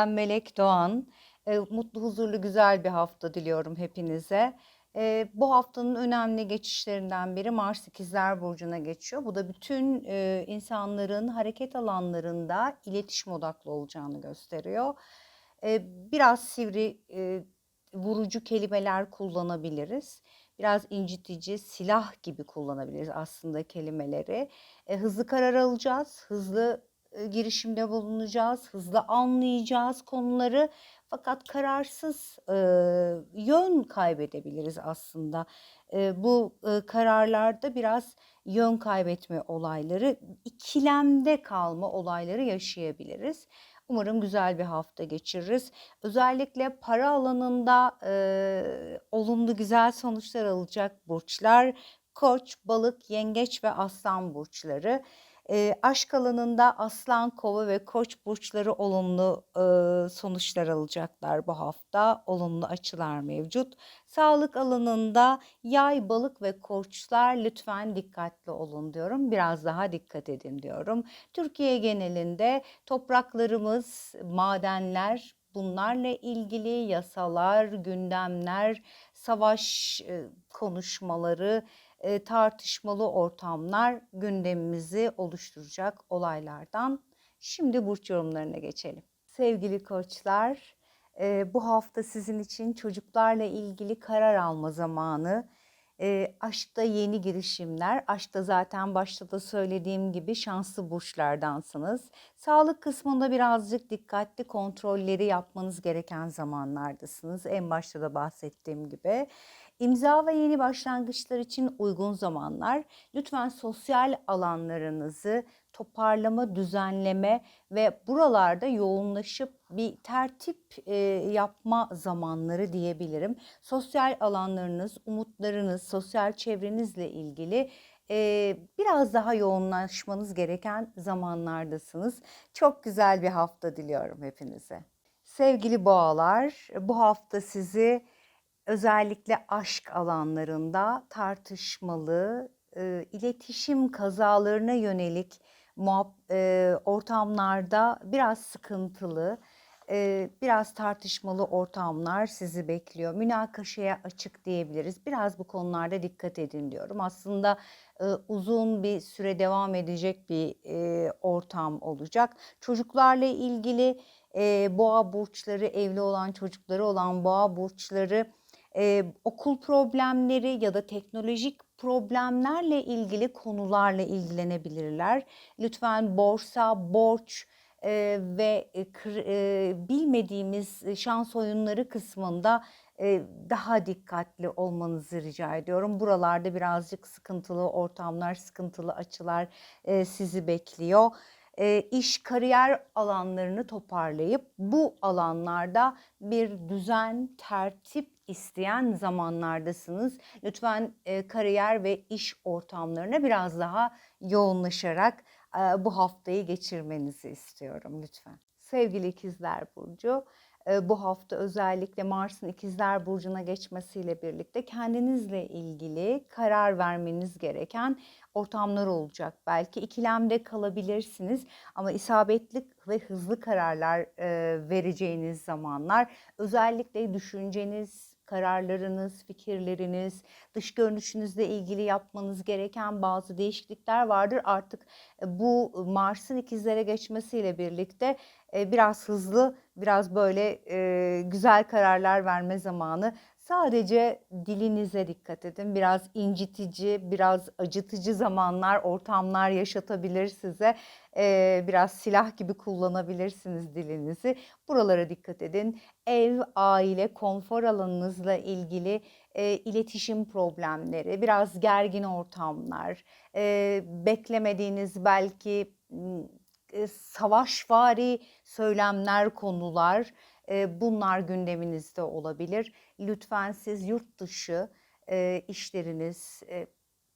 Ben Melek Doğan. Eee, mutlu, huzurlu, güzel bir hafta diliyorum hepinize. Eee, bu haftanın önemli geçişlerinden biri Mars İkizler Burcu'na geçiyor. Bu da bütün eee, insanların hareket alanlarında iletişim odaklı olacağını gösteriyor. Eee, biraz sivri, eee, vurucu kelimeler kullanabiliriz. Biraz incitici, silah gibi kullanabiliriz aslında kelimeleri. E, hızlı karar alacağız, hızlı e, girişimde bulunacağız, hızlı anlayacağız konuları. Fakat kararsız e, yön kaybedebiliriz aslında. E, bu e, kararlarda biraz yön kaybetme olayları, ikilemde kalma olayları yaşayabiliriz. Umarım güzel bir hafta geçiririz. Özellikle para alanında e, olumlu güzel sonuçlar alacak burçlar Koç, Balık, Yengeç ve Aslan burçları. E, aşk alanında Aslan, Kova ve Koç burçları olumlu e, sonuçlar alacaklar bu hafta. Olumlu açılar mevcut. Sağlık alanında Yay, Balık ve Koçlar lütfen dikkatli olun diyorum. Biraz daha dikkat edin diyorum. Türkiye genelinde topraklarımız, madenler, bunlarla ilgili yasalar, gündemler, savaş e, konuşmaları, e, tartışmalı ortamlar gündemimizi oluşturacak olaylardan. Şimdi burç yorumlarına geçelim. Sevgili koçlar, e, bu hafta sizin için çocuklarla ilgili karar alma zamanı. E, aşkta yeni girişimler. Aşkta zaten başta da söylediğim gibi şanslı burçlardansınız. Sağlık kısmında birazcık dikkatli kontrolleri yapmanız gereken zamanlardasınız. En başta da bahsettiğim gibi. İmza ve yeni başlangıçlar için uygun zamanlar. Lütfen sosyal alanlarınızı toparlama, düzenleme ve buralarda yoğunlaşıp bir tertip e, yapma zamanları diyebilirim. Sosyal alanlarınız, umutlarınız, sosyal çevrenizle ilgili e, biraz daha yoğunlaşmanız gereken zamanlardasınız. Çok güzel bir hafta diliyorum hepinize. Sevgili boğalar, bu hafta sizi özellikle aşk alanlarında tartışmalı, e, iletişim kazalarına yönelik muhab- e, ortamlarda biraz sıkıntılı, e, biraz tartışmalı ortamlar sizi bekliyor. Münakaşaya açık diyebiliriz. Biraz bu konularda dikkat edin diyorum. Aslında e, uzun bir süre devam edecek bir e, ortam olacak. Çocuklarla ilgili e, boğa burçları, evli olan çocukları olan boğa burçları e, okul problemleri ya da teknolojik problemlerle ilgili konularla ilgilenebilirler. Lütfen borsa, borç e, ve e, bilmediğimiz şans oyunları kısmında e, daha dikkatli olmanızı rica ediyorum. Buralarda birazcık sıkıntılı ortamlar, sıkıntılı açılar e, sizi bekliyor iş, kariyer alanlarını toparlayıp bu alanlarda bir düzen, tertip isteyen zamanlardasınız. Lütfen e, kariyer ve iş ortamlarına biraz daha yoğunlaşarak e, bu haftayı geçirmenizi istiyorum lütfen. Sevgili ikizler Burcu, e, bu hafta özellikle Mars'ın ikizler Burcu'na geçmesiyle birlikte kendinizle ilgili karar vermeniz gereken ortamlar olacak. Belki ikilemde kalabilirsiniz ama isabetli ve hızlı kararlar e, vereceğiniz zamanlar. Özellikle düşünceniz, kararlarınız, fikirleriniz, dış görünüşünüzle ilgili yapmanız gereken bazı değişiklikler vardır. Artık e, bu Mars'ın ikizlere geçmesiyle birlikte e, biraz hızlı, biraz böyle e, güzel kararlar verme zamanı. Sadece dilinize dikkat edin. Biraz incitici, biraz acıtıcı zamanlar, ortamlar yaşatabilir size. Ee, biraz silah gibi kullanabilirsiniz dilinizi. Buralara dikkat edin. Ev, aile, konfor alanınızla ilgili e, iletişim problemleri, biraz gergin ortamlar, e, beklemediğiniz belki e, savaşvari söylemler, konular bunlar gündeminizde olabilir. Lütfen siz yurt dışı e, işleriniz, e,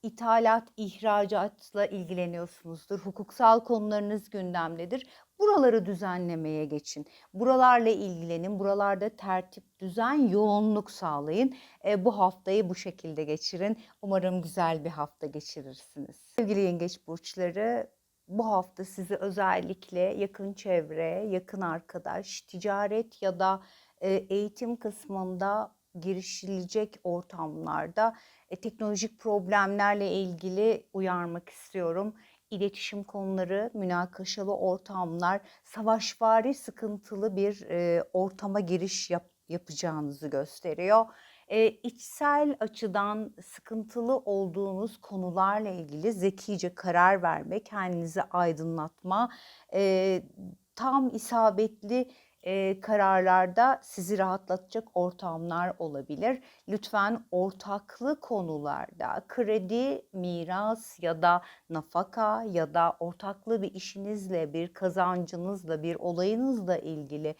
ithalat, ihracatla ilgileniyorsunuzdur. Hukuksal konularınız gündemdedir. Buraları düzenlemeye geçin. Buralarla ilgilenin. Buralarda tertip, düzen, yoğunluk sağlayın. E, bu haftayı bu şekilde geçirin. Umarım güzel bir hafta geçirirsiniz. Sevgili yengeç burçları, bu hafta sizi özellikle yakın çevre, yakın arkadaş, ticaret ya da e, eğitim kısmında girişilecek ortamlarda e, teknolojik problemlerle ilgili uyarmak istiyorum. İletişim konuları, münakaşalı ortamlar, savaşvari sıkıntılı bir e, ortama giriş yap, yapacağınızı gösteriyor. E, içsel açıdan sıkıntılı olduğunuz konularla ilgili zekice karar verme, kendinizi aydınlatma, e, tam isabetli e, kararlarda sizi rahatlatacak ortamlar olabilir. Lütfen ortaklı konularda kredi, miras ya da nafaka ya da ortaklı bir işinizle, bir kazancınızla, bir olayınızla ilgili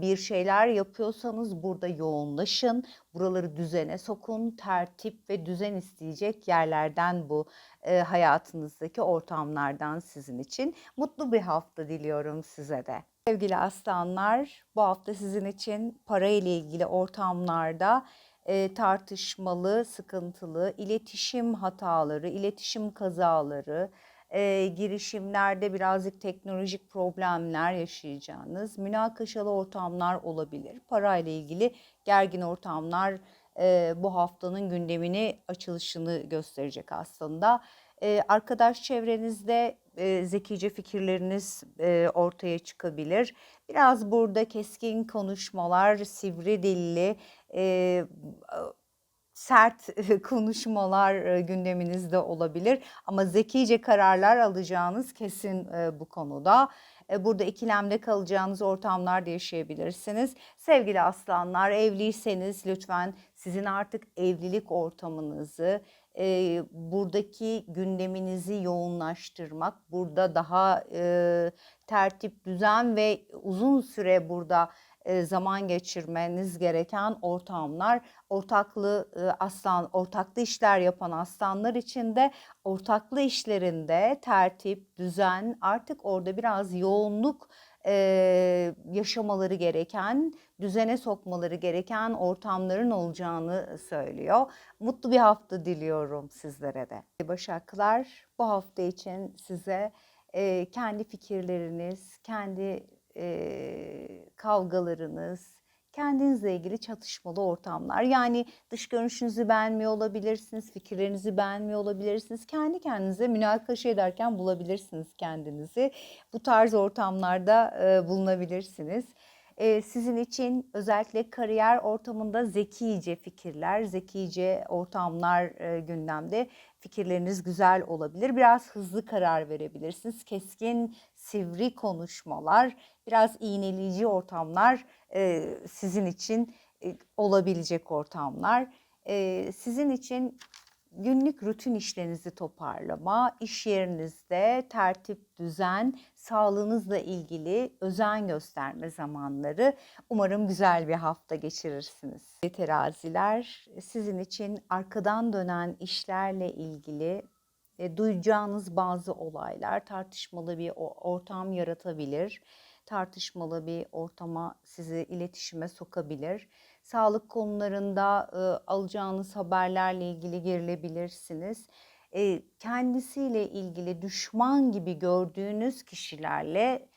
bir şeyler yapıyorsanız burada yoğunlaşın. Buraları düzene sokun. Tertip ve düzen isteyecek yerlerden bu hayatınızdaki ortamlardan sizin için. Mutlu bir hafta diliyorum size de. Sevgili aslanlar, bu hafta sizin için para ile ilgili ortamlarda tartışmalı, sıkıntılı, iletişim hataları, iletişim kazaları, e, girişimlerde birazcık teknolojik problemler yaşayacağınız, münakaşalı ortamlar olabilir. Para ile ilgili gergin ortamlar e, bu haftanın gündemini açılışını gösterecek aslında. E, arkadaş çevrenizde e, zekice fikirleriniz e, ortaya çıkabilir. Biraz burada keskin konuşmalar, sivri dilli, e, sert konuşmalar gündeminizde olabilir. Ama zekice kararlar alacağınız kesin bu konuda. Burada ikilemde kalacağınız ortamlar da yaşayabilirsiniz. Sevgili aslanlar evliyseniz lütfen sizin artık evlilik ortamınızı, e, buradaki gündeminizi yoğunlaştırmak, burada daha e, tertip, düzen ve uzun süre burada e, zaman geçirmeniz gereken ortamlar. Ortaklı e, aslan, ortaklı işler yapan aslanlar için de ortaklı işlerinde tertip, düzen, artık orada biraz yoğunluk e, yaşamaları gereken, düzene sokmaları gereken ortamların olacağını söylüyor. Mutlu bir hafta diliyorum sizlere de. Başaklar bu hafta için size e, kendi fikirleriniz, kendi e, kavgalarınız, kendinizle ilgili çatışmalı ortamlar. Yani dış görünüşünüzü beğenmiyor olabilirsiniz, fikirlerinizi beğenmiyor olabilirsiniz. Kendi kendinize münakaşa ederken bulabilirsiniz kendinizi. Bu tarz ortamlarda e, bulunabilirsiniz. E, sizin için özellikle kariyer ortamında zekice fikirler, zekice ortamlar e, gündemde. Fikirleriniz güzel olabilir. Biraz hızlı karar verebilirsiniz. Keskin, sivri konuşmalar, biraz iğneleyici ortamlar e, sizin için e, olabilecek ortamlar. E, sizin için günlük rutin işlerinizi toparlama, iş yerinizde tertip, düzen, sağlığınızla ilgili özen gösterme zamanları. Umarım güzel bir hafta geçirirsiniz. Teraziler sizin için arkadan dönen işlerle ilgili e, duyacağınız bazı olaylar tartışmalı bir ortam yaratabilir. Tartışmalı bir ortama sizi iletişime sokabilir sağlık konularında e, alacağınız haberlerle ilgili gerilebilirsiniz. E, kendisiyle ilgili düşman gibi gördüğünüz kişilerle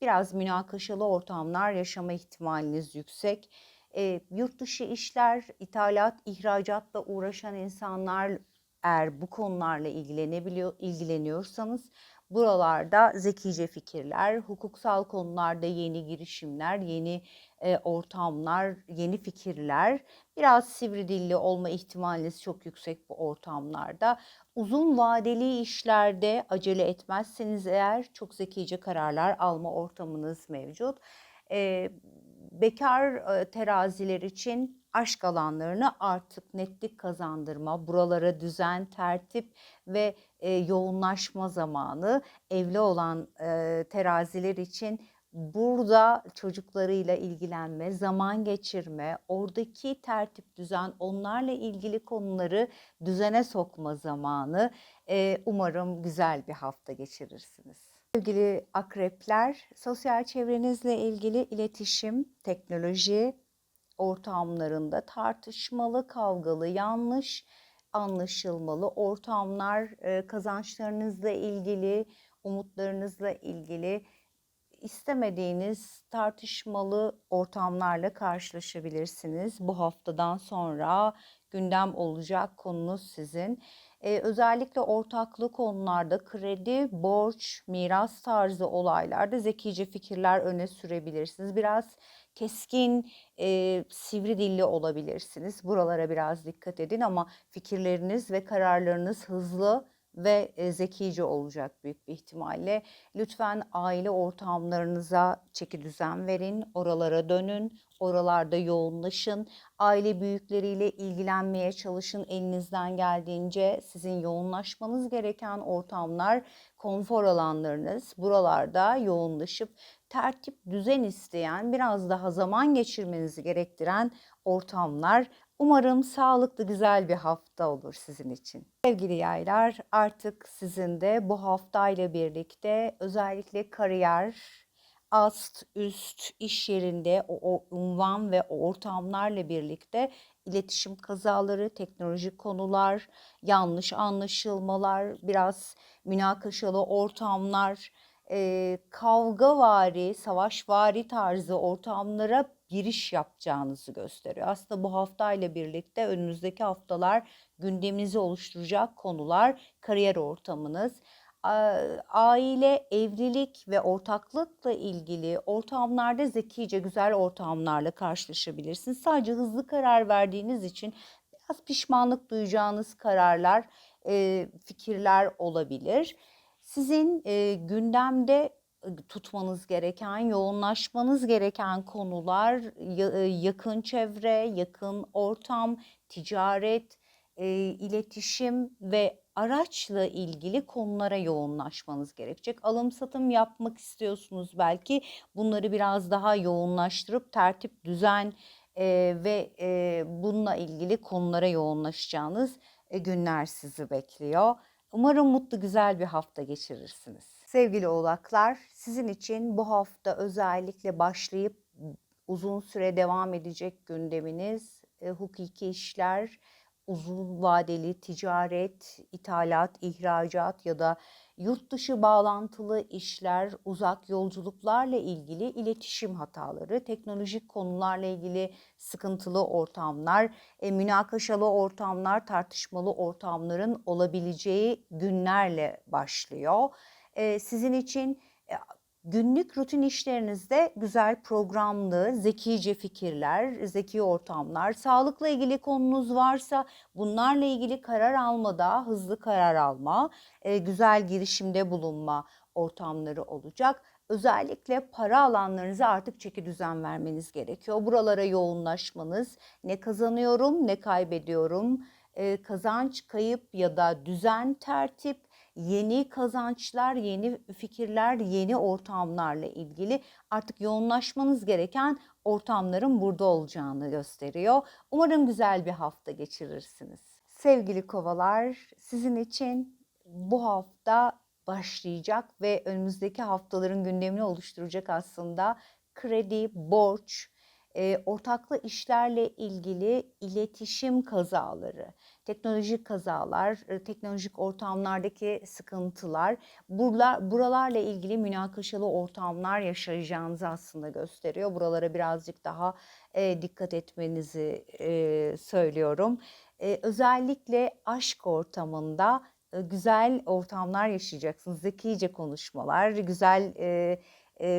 biraz münakaşalı ortamlar yaşama ihtimaliniz yüksek. E, yurt dışı işler, ithalat, ihracatla uğraşan insanlar eğer bu konularla ilgilenebiliyor, ilgileniyorsanız buralarda zekice fikirler, hukuksal konularda yeni girişimler, yeni e, ortamlar, yeni fikirler, biraz sivri dilli olma ihtimaliniz çok yüksek bu ortamlarda. Uzun vadeli işlerde acele etmezseniz eğer çok zekice kararlar alma ortamınız mevcut. E, bekar e, teraziler için aşk alanlarını artık netlik kazandırma, buralara düzen, tertip ve e, yoğunlaşma zamanı evli olan e, teraziler için burada çocuklarıyla ilgilenme, zaman geçirme, oradaki tertip düzen, onlarla ilgili konuları düzene sokma zamanı. E, umarım güzel bir hafta geçirirsiniz. Sevgili akrepler, sosyal çevrenizle ilgili iletişim, teknoloji ortamlarında tartışmalı, kavgalı, yanlış anlaşılmalı ortamlar, kazançlarınızla ilgili umutlarınızla ilgili istemediğiniz tartışmalı ortamlarla karşılaşabilirsiniz. Bu haftadan sonra gündem olacak konunuz sizin. Ee, özellikle ortaklı konularda kredi, borç, miras tarzı olaylarda zekice fikirler öne sürebilirsiniz. Biraz keskin, e, sivri dilli olabilirsiniz. Buralara biraz dikkat edin ama fikirleriniz ve kararlarınız hızlı ve e, zekice olacak büyük bir ihtimalle. Lütfen aile ortamlarınıza çeki düzen verin, oralara dönün, oralarda yoğunlaşın. Aile büyükleriyle ilgilenmeye çalışın elinizden geldiğince. Sizin yoğunlaşmanız gereken ortamlar, konfor alanlarınız. Buralarda yoğunlaşıp tertip, düzen isteyen, biraz daha zaman geçirmenizi gerektiren ortamlar. Umarım sağlıklı, güzel bir hafta olur sizin için. Sevgili yaylar, artık sizin de bu haftayla birlikte özellikle kariyer, ast, üst, iş yerinde o, o unvan ve o ortamlarla birlikte iletişim kazaları, teknolojik konular, yanlış anlaşılmalar, biraz münakaşalı ortamlar, e, kavgavari, savaşvari tarzı ortamlara giriş yapacağınızı gösteriyor. Aslında bu haftayla birlikte önümüzdeki haftalar gündeminizi oluşturacak konular, kariyer ortamınız, aile, evlilik ve ortaklıkla ilgili ortamlarda zekice güzel ortamlarla karşılaşabilirsiniz. Sadece hızlı karar verdiğiniz için biraz pişmanlık duyacağınız kararlar, fikirler olabilir. Sizin gündemde tutmanız gereken, yoğunlaşmanız gereken konular yakın çevre, yakın ortam, ticaret, iletişim ve araçla ilgili konulara yoğunlaşmanız gerekecek. Alım satım yapmak istiyorsunuz belki. Bunları biraz daha yoğunlaştırıp tertip, düzen ve bununla ilgili konulara yoğunlaşacağınız günler sizi bekliyor. Umarım mutlu güzel bir hafta geçirirsiniz. Sevgili oğlaklar, sizin için bu hafta özellikle başlayıp uzun süre devam edecek gündeminiz e, hukuki işler, uzun vadeli ticaret, ithalat, ihracat ya da yurt dışı bağlantılı işler, uzak yolculuklarla ilgili iletişim hataları, teknolojik konularla ilgili sıkıntılı ortamlar, e, münakaşalı ortamlar, tartışmalı ortamların olabileceği günlerle başlıyor. E, sizin için e, Günlük rutin işlerinizde güzel programlı, zekice fikirler, zeki ortamlar, sağlıkla ilgili konunuz varsa bunlarla ilgili karar almada, hızlı karar alma, e, güzel girişimde bulunma ortamları olacak. Özellikle para alanlarınıza artık çeki düzen vermeniz gerekiyor. Buralara yoğunlaşmanız, ne kazanıyorum, ne kaybediyorum, e, kazanç, kayıp ya da düzen, tertip yeni kazançlar, yeni fikirler, yeni ortamlarla ilgili artık yoğunlaşmanız gereken ortamların burada olacağını gösteriyor. Umarım güzel bir hafta geçirirsiniz. Sevgili kovalar, sizin için bu hafta başlayacak ve önümüzdeki haftaların gündemini oluşturacak aslında kredi, borç, e, ortaklı işlerle ilgili iletişim kazaları, teknolojik kazalar, e, teknolojik ortamlardaki sıkıntılar, buralar, buralarla ilgili münakaşalı ortamlar yaşayacağınızı aslında gösteriyor. Buralara birazcık daha e, dikkat etmenizi e, söylüyorum. E, özellikle aşk ortamında e, güzel ortamlar yaşayacaksınız. Zekice konuşmalar, güzel e,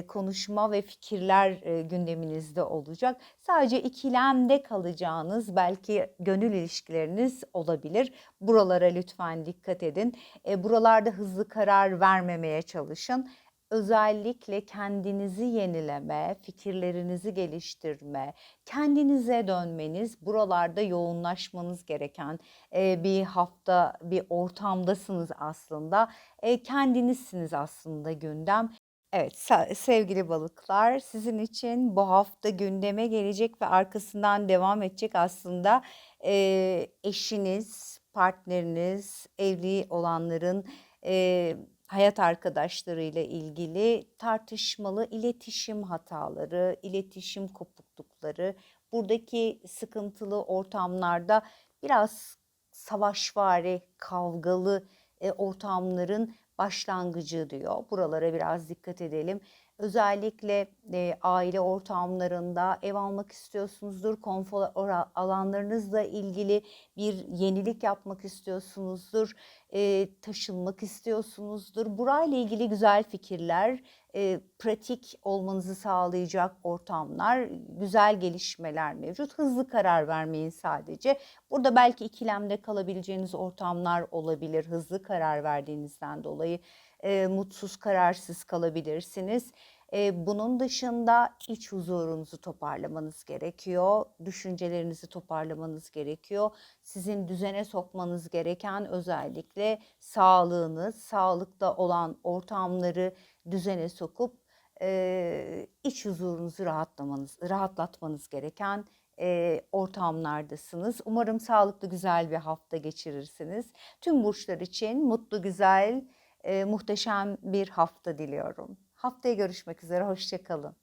konuşma ve fikirler gündeminizde olacak. Sadece ikilemde kalacağınız belki gönül ilişkileriniz olabilir. Buralara lütfen dikkat edin. Buralarda hızlı karar vermemeye çalışın özellikle kendinizi yenileme, fikirlerinizi geliştirme, kendinize dönmeniz, buralarda yoğunlaşmanız gereken bir hafta, bir ortamdasınız aslında. Kendinizsiniz aslında gündem. Evet, sevgili balıklar, sizin için bu hafta gündeme gelecek ve arkasından devam edecek aslında e, eşiniz, partneriniz, evli olanların e, hayat arkadaşlarıyla ilgili tartışmalı iletişim hataları, iletişim kopuklukları, buradaki sıkıntılı ortamlarda biraz savaşvari, kavgalı e, ortamların başlangıcı diyor. Buralara biraz dikkat edelim. Özellikle e, aile ortamlarında ev almak istiyorsunuzdur, konfor alanlarınızla ilgili bir yenilik yapmak istiyorsunuzdur, e, taşınmak istiyorsunuzdur. Burayla ilgili güzel fikirler, e, pratik olmanızı sağlayacak ortamlar, güzel gelişmeler mevcut. Hızlı karar vermeyin sadece. Burada belki ikilemde kalabileceğiniz ortamlar olabilir. Hızlı karar verdiğinizden dolayı e, mutsuz, kararsız kalabilirsiniz. E, bunun dışında iç huzurunuzu toparlamanız gerekiyor. Düşüncelerinizi toparlamanız gerekiyor. Sizin düzene sokmanız gereken özellikle sağlığınız, sağlıkta olan ortamları düzene sokup e, iç huzurunuzu rahatlamanız, rahatlatmanız gereken e, ortamlardasınız. Umarım sağlıklı güzel bir hafta geçirirsiniz. Tüm burçlar için mutlu, güzel, e, muhteşem bir hafta diliyorum. Haftaya görüşmek üzere, hoşçakalın.